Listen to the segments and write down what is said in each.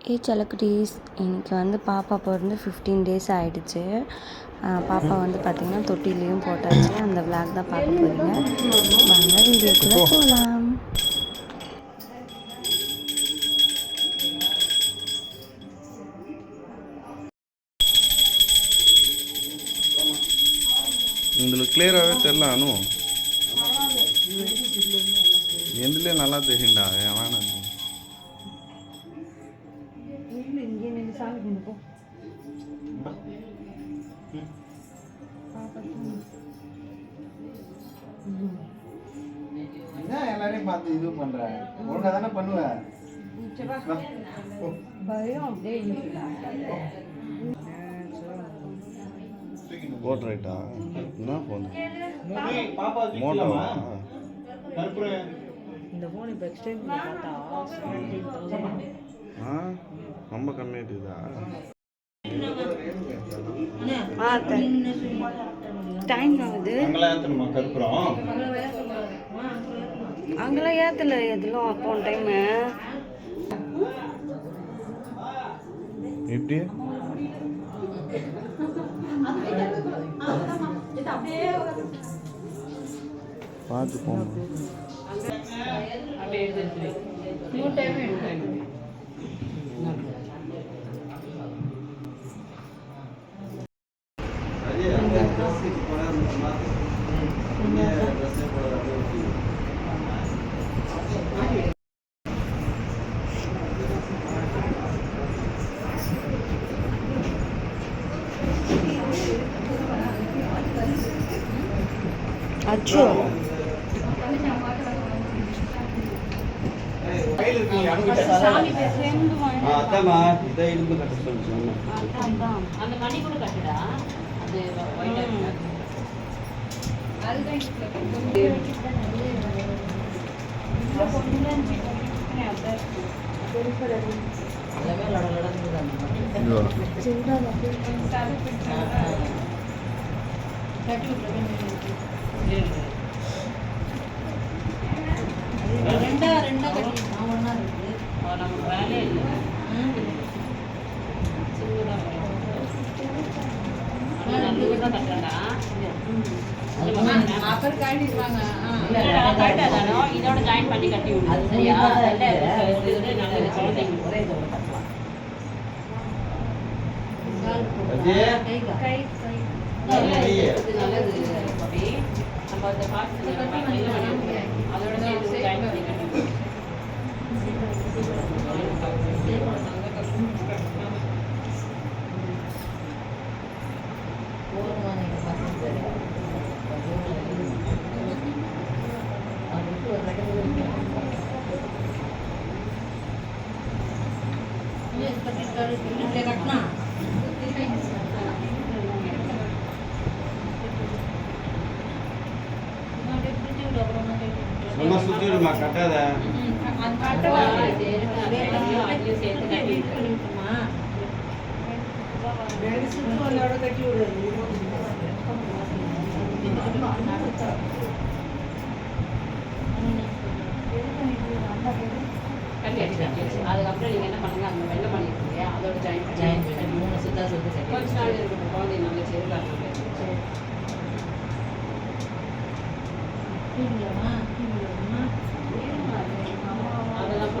ஏ செல்லக்குட்டீஸ் இன்னைக்கு வந்து பாப்பா பிறந்து ஃபிஃப்டீன் டேஸ் ஆகிடுச்சு பாப்பா வந்து பார்த்திங்கன்னா தொட்டிலையும் போட்டாச்சு. அந்த விளாக் தான் பார்க்க போகிறீங்க வாங்க வீடியோக்குள்ளே போகலாம் உங்களுக்கு கிளியராகவே தெரில அனு. எதுலேயே நல்லா தெரியும்டா வேணாம் என்ன எல்லாரையும் பார்த்து இது பண்ற? ஒழுங்கா தானே பண்ணுவ? போட் ரைட்டா என்ன மோட்டோவா கற்பூரம் இந்த ஃபோன் இப்போ எக்ஸ்சேஞ்ச் பார்த்தா செவன்டீன் தௌசண்ட் ஆ? ரொம்ப கம்மியாயிட்டுதா டைம் ஆகுது. அங்கெல்லாம் ஏற்றல எதுலும் போன டைமு எப்படி? பார்த்து போங்க. அச்சோ அதாம்மா இதை இடுப்பு கட்ட சொல்லி அந்த மணி கூட கட்டுடா. அது ஒயிட் எல்லாமே லட லடன்னு ரெண்டா ரெண்டா கட்டி ஒன்றா இருக்குது நமக்கு வேலையே இல்லை இதோட ஜாயின் பண்ணி கட்டி விடு சரியா நல்லது. குழந்தைங்க ஒரே இதோட கட்டலாம் இது நல்லது. அப்படி நம்ம அந்த பாட்டு அதோட சேர்த்து ஜாயின் பண்ணி கட்டி விடு. சும்மா சுத்தி விடுமா கட்டாத அதையும் சேர்த்து கட்டி விடு. கட்டி அடி கட்டி அடி. அதுக்கப்புறம் நீங்க என்ன பண்ணுங்க அந்த வெள்ளை இல்லையா? அதோட ஜாயின் ஜாயின் பண்ணி மூணு சுத்தா சுத்து கட்டி கொஞ்ச நாள் இருக்கட்டும் குழந்தை நல்ல செருக்காங்க அதெல்லாம்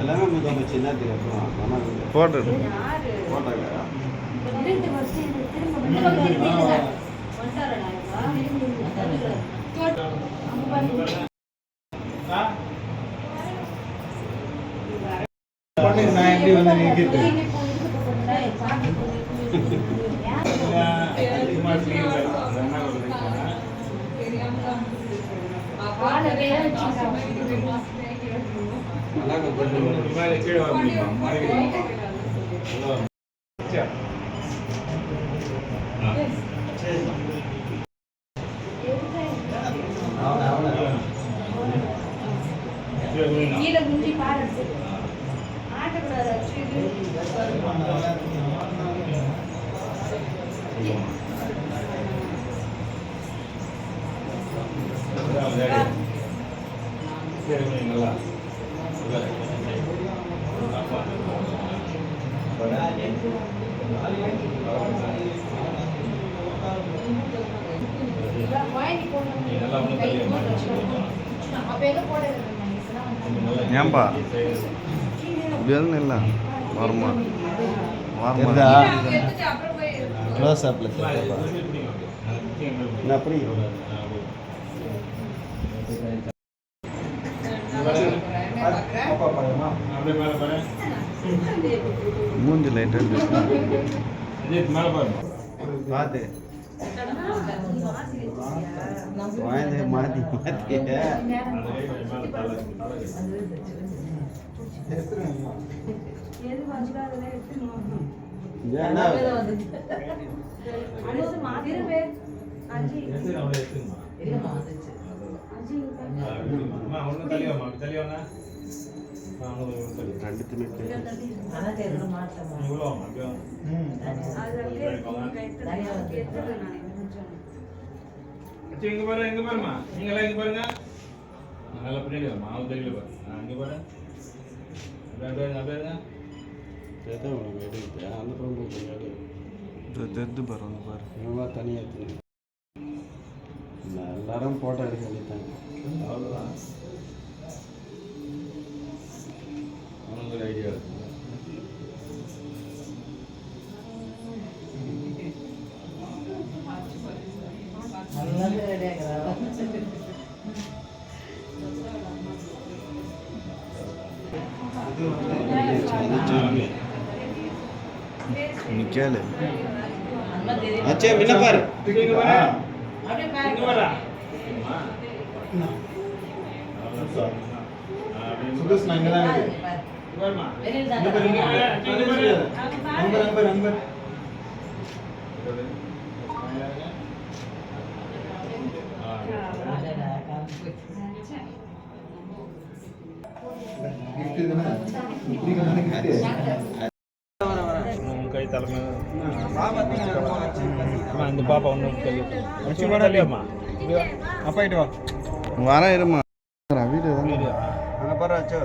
எல்லாமே முதல் வச்சு என்ன தெரியும் போட்டு போட்டாங்க நான் எப்படி வந்து நிற்கிறது అలాగే ஏன்பா? இப்படி எதுவும் இல்லை வருமா. வருமா க்ளோஸ் தெரியுதா நான் அப்படி? பாப்பா பாருமா மூஞ்சி லைட்டாக பார்த்து வாய்ந்த மாற்றி மாற்றி என்ன ரெண்டு திணை இங்க பாரு இங்க பாருமா நீங்க எல்லாம் இங்க பாருங்க நல்லா பின்னாடி வா மாவு தெரியல பாரு இங்க பாரு. அந்த பாரு வந்து பாரு இவங்க தனியாக எடுத்து எல்லாரும் ஃபோட்டோ எடுக்க வேண்டியதாங்க அவ்வளோதான் அவனுக்கு ஒரு ஐடியா இருக்கு நீ கேளு அச்சே முன்ன பாரு இங்க பாரு இங்க பாரு இந்த பாப்பா வச்சு தள்ளியாம்மா அப்பாயிட்டு வா. வரேன் இருமா. தானே அங்கே பாரு அச்சோ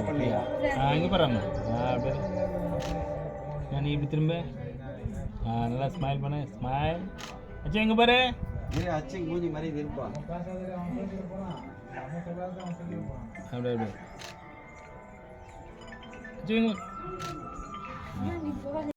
போடலையா ஆ இங்கே பாரும்மா ஆ அப்படியே நான் இப்படி திரும்ப. நல்லா ஸ்மைல் பண்ணு. ஸ்மைல் அச்சா இங்கே பாரு. அச்சு மூஞ்சி மாதிரி இது இருப்பா. அப்படியே அப்படியே. அச்சா 你扶你